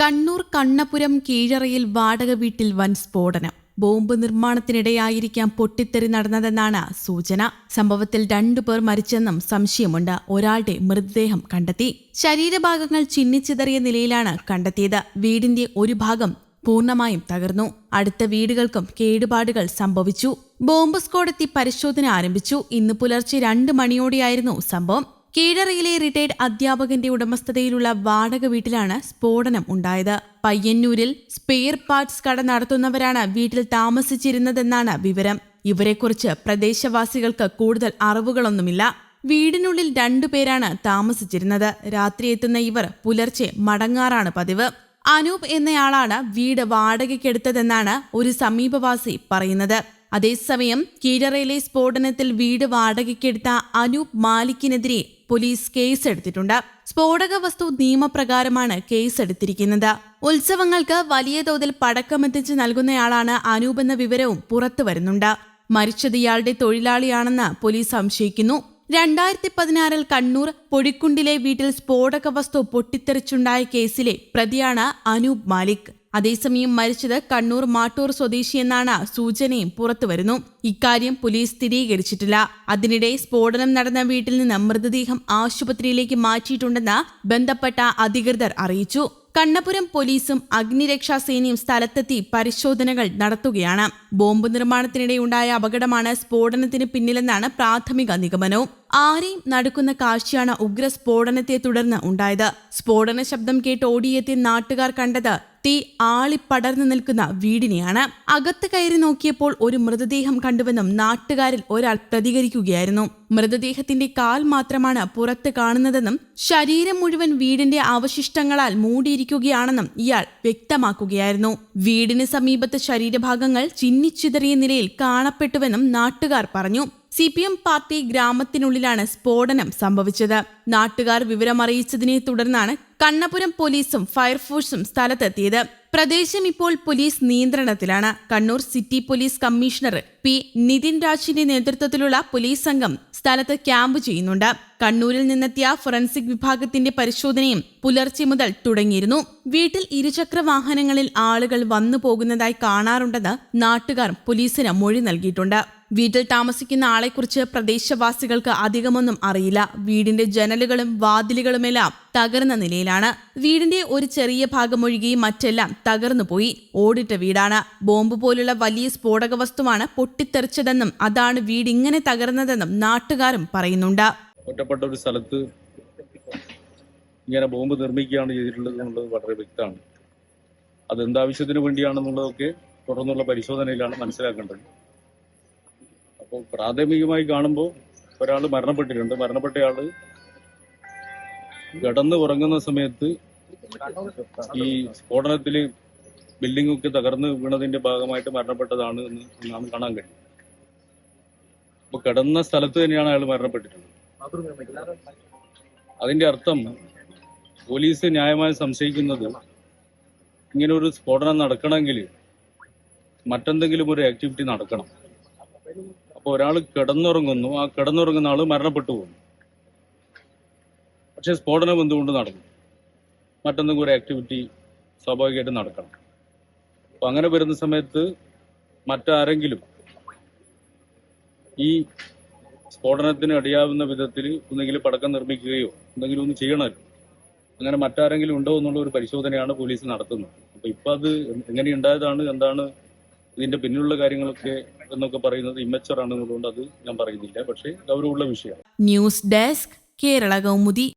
കണ്ണൂർ കണ്ണപുരം കീഴറയിൽ വാടക വീട്ടിൽ വൻ സ്ഫോടനം. ബോംബ് നിർമ്മാണത്തിനിടെയായിരിക്കാം പൊട്ടിത്തെറി നടന്നതെന്നാണ് സൂചന. സംഭവത്തിൽ രണ്ടുപേർ മരിച്ചെന്നും സംശയമുണ്ട്. ഒരാളുടെ മൃതദേഹം കണ്ടെത്തി. ശരീരഭാഗങ്ങൾ ചിന്നിച്ചിതറിയ നിലയിലാണ് കണ്ടെത്തിയത്. വീടിന്റെ ഒരു ഭാഗം പൂർണമായും തകർന്നു. അടുത്ത വീടുകൾക്കും കേടുപാടുകൾ സംഭവിച്ചു. ബോംബ് സ്ക്വാഡെത്തി പരിശോധന ആരംഭിച്ചു. ഇന്ന് പുലർച്ചെ രണ്ട് മണിയോടെയായിരുന്നു സംഭവം. കീഴറയിലെ റിട്ടയർഡ് അധ്യാപകന്റെ ഉടമസ്ഥതയിലുള്ള വാടക വീട്ടിലാണ് സ്ഫോടനം ഉണ്ടായത്. പയ്യന്നൂരിൽ സ്പെയർ പാർട്സ് കട നടത്തുന്നവരാണ് വീട്ടിൽ താമസിച്ചിരുന്നതെന്നാണ് വിവരം. ഇവരെക്കുറിച്ച് പ്രദേശവാസികൾക്ക് കൂടുതൽ അറിവുകളൊന്നുമില്ല. വീടിനുള്ളിൽ രണ്ടുപേരാണ് താമസിച്ചിരുന്നത്. രാത്രി എത്തുന്ന ഇവർ പുലർച്ചെ മടങ്ങാറാണ് പതിവ്. അനൂപ് എന്നയാളാണ് വീട് വാടകയ്ക്കെടുത്തതെന്നാണ് ഒരു സമീപവാസി പറയുന്നത്. അതേസമയം കീഴറയിലെ സ്ഫോടനത്തിൽ വീട് വാടകയ്ക്കെടുത്ത അനൂപ് മാലിക്കിനെതിരെ പോലീസ് കേസെടുത്തിട്ടുണ്ട്. സ്ഫോടക വസ്തു നിയമപ്രകാരമാണ് കേസെടുത്തിരിക്കുന്നത്. ഉത്സവങ്ങൾക്ക് വലിയ തോതിൽ പടക്കമെത്തിച്ച് നൽകുന്നയാളാണ് അനൂപ് എന്ന വിവരവും പുറത്തു വരുന്നുണ്ട്. മരിച്ചത് ഇയാളുടെ തൊഴിലാളിയാണെന്ന് പോലീസ് സംശയിക്കുന്നു. രണ്ടായിരത്തി പതിനാറിൽ കണ്ണൂർ പൊടിക്കുണ്ടിലെ വീട്ടിൽ സ്ഫോടക വസ്തു പൊട്ടിത്തെറിച്ചുണ്ടായ കേസിലെ പ്രതിയാണ് അനൂപ് മാലിക്. അതേസമയം മരിച്ചത് കണ്ണൂർ മാട്ടൂർ സ്വദേശിയെന്നാണ് സൂചനയും പുറത്തുവരുന്നു. ഇക്കാര്യം പോലീസ് സ്ഥിരീകരിച്ചിട്ടില്ല. അതിനിടെ സ്ഫോടനം നടന്ന വീട്ടിൽ നിന്ന് മൃതദേഹം ആശുപത്രിയിലേക്ക് മാറ്റിയിട്ടുണ്ടെന്ന് ബന്ധപ്പെട്ട അധികൃതർ അറിയിച്ചു. കണ്ണപുരം പോലീസും അഗ്നിരക്ഷാസേനയും സ്ഥലത്തെത്തി പരിശോധനകൾ നടത്തുകയാണ്. ബോംബ് നിർമ്മാണത്തിനിടെയുണ്ടായ അപകടമാണ് സ്ഫോടനത്തിന് പിന്നിലെന്നാണ് പ്രാഥമിക നിഗമനവും. ആരെയും നടക്കുന്ന കാഴ്ചയാണ് ഉഗ്ര സ്ഫോടനത്തെ തുടർന്ന് ഉണ്ടായത്. സ്ഫോടന ശബ്ദം കേട്ട് ഓടിയെത്തിയ നാട്ടുകാർ കണ്ടത് തീ ആളിപ്പടർന്നു നിൽക്കുന്ന വീടിനെയാണ്. അകത്ത് കയറി നോക്കിയപ്പോൾ ഒരു മൃതദേഹം കണ്ടുവെന്നും നാട്ടുകാരിൽ ഒരാൾ പ്രതികരിക്കുകയായിരുന്നു. മൃതദേഹത്തിന്റെ കാൽ മാത്രമാണ് പുറത്ത് കാണുന്നതെന്നും ശരീരം മുഴുവൻ വീടിന്റെ അവശിഷ്ടങ്ങളാൽ മൂടിയിരിക്കുകയാണെന്നും ഇയാൾ വ്യക്തമാക്കുകയായിരുന്നു. വീടിന് സമീപത്തെ ശരീരഭാഗങ്ങൾ ചിന്നിച്ചിതറിയ നിലയിൽ കാണപ്പെട്ടുവെന്നും നാട്ടുകാർ പറഞ്ഞു. സി പി എം പാർട്ടി ഗ്രാമത്തിനുള്ളിലാണ് സ്ഫോടനം സംഭവിച്ചത്. നാട്ടുകാർ വിവരമറിയിച്ചതിനെ തുടർന്നാണ് കണ്ണപുരം പോലീസും ഫയർഫോഴ്സും സ്ഥലത്തെത്തിയത്. പ്രദേശം ഇപ്പോൾ പോലീസ് നിയന്ത്രണത്തിലാണ്. Kannur city police commissioner P Nithin രാജിന്റെ നേതൃത്വത്തിലുള്ള പോലീസ് സംഘം സ്ഥലത്ത് ക്യാമ്പ് ചെയ്യുന്നുണ്ട്. കണ്ണൂരിൽ നിന്നെത്തിയ ഫോറൻസിക് വിഭാഗത്തിന്റെ പരിശോധനയും പുലർച്ചെ മുതൽ തുടങ്ങിയിരുന്നു. വീട്ടിൽ ഇരുചക്ര വാഹനങ്ങളിൽ ആളുകൾ വന്നു പോകുന്നതായി കാണാറുണ്ടെന്ന് നാട്ടുകാർ പോലീസിന് മൊഴി നൽകിയിട്ടുണ്ട്. വീട്ടിൽ താമസിക്കുന്ന ആളെക്കുറിച്ച് പ്രദേശവാസികൾക്ക് അധികമൊന്നും അറിയില്ല. വീടിന്റെ ജനലുകളും വാതിലുകളുമെല്ലാം തകർന്ന നിലയിലാണ്. വീടിന്റെ ഒരു ചെറിയ ഭാഗം ഒഴികെ മറ്റെല്ലാം തകർന്നുപോയി ഓടിട്ട വീടാണ്. ബോംബ് പോലുള്ള വലിയ സ്ഫോടക വസ്തുവാണ് പൊട്ടിത്തെറിച്ചതെന്നും അതാണ് വീട് ഇങ്ങനെ തകർന്നതെന്നും നാട്ടുകാരും പറയുന്നുണ്ട്. ഒറ്റപ്പെട്ട ഒരു സ്ഥലത്ത് ഇങ്ങനെ ബോംബ് നിർമ്മിക്കുകയാണ് ചെയ്തിട്ടുള്ളത് എന്നുള്ളത് വളരെ വ്യക്തമാണ്. അത് എന്താവശ്യത്തിന് വേണ്ടിയാണെന്നുള്ളതൊക്കെ തുടർന്നുള്ള പരിശോധനയിലാണ് മനസ്സിലാക്കേണ്ടത്. അപ്പോൾ പ്രാഥമികമായി കാണുമ്പോൾ ഒരാൾ മരണപ്പെട്ടിട്ടുണ്ട്. മരണപ്പെട്ടയാൾ കിടന്ന് ഉറങ്ങുന്ന സമയത്ത് ഈ സ്ഫോടനത്തിൽ ബിൽഡിംഗ് തകർന്ന് വീണതിന്റെ ഭാഗമായിട്ട് മരണപ്പെട്ടതാണ് എന്ന് നാം കാണാൻ കഴിയും. അപ്പൊ കിടന്ന സ്ഥലത്ത് തന്നെയാണ് അയാൾ മരണപ്പെട്ടിട്ടുള്ളത്. അതിന്റെ അർത്ഥം പോലീസ് ന്യായമായി സംശയിക്കുന്നത് ഇങ്ങനെ ഒരു സ്ഫോടനം നടക്കണമെങ്കിൽ മറ്റെന്തെങ്കിലും ഒരു ആക്ടിവിറ്റി നടക്കണം. അപ്പോൾ ഒരാൾ കിടന്നുറങ്ങുന്നു ആ കിടന്നുറങ്ങുന്ന ആൾ മരണപ്പെട്ടു പോകുന്നു. പക്ഷെ സ്ഫോടനം എന്തുകൊണ്ട് നടന്നു? മറ്റെന്തെങ്കിലും ഒരു ആക്ടിവിറ്റി സ്വാഭാവികമായിട്ടും നടക്കണം. അപ്പൊ അങ്ങനെ വരുന്ന സമയത്ത് മറ്റാരെങ്കിലും ഈ സ്ഫോടനത്തിന് അടിയാവുന്ന വിധത്തിൽ ഒന്നെങ്കിലും പടക്കം നിർമ്മിക്കുകയോ എന്തെങ്കിലും ഒന്ന് ചെയ്യണമല്ലോ. അങ്ങനെ മറ്റാരെങ്കിലും ഉണ്ടോ എന്നുള്ള ഒരു പരിശോധനയാണ് പോലീസ് നടത്തുന്നത്. അപ്പൊ ഇപ്പൊ അത് എങ്ങനെ ഉണ്ടായതാണ് എന്താണ് ഇതിന്റെ പിന്നിലുള്ള കാര്യങ്ങളൊക്കെ എന്നൊക്കെ പറയുന്നത് ഇമ്മച്ചർ ആണെന്നുള്ളതുകൊണ്ട് അത് ഞാൻ പറയുന്നില്ല. പക്ഷേ ഗൗരവമുള്ള വിഷയമാണ്. News desk Kerala Kaumudi.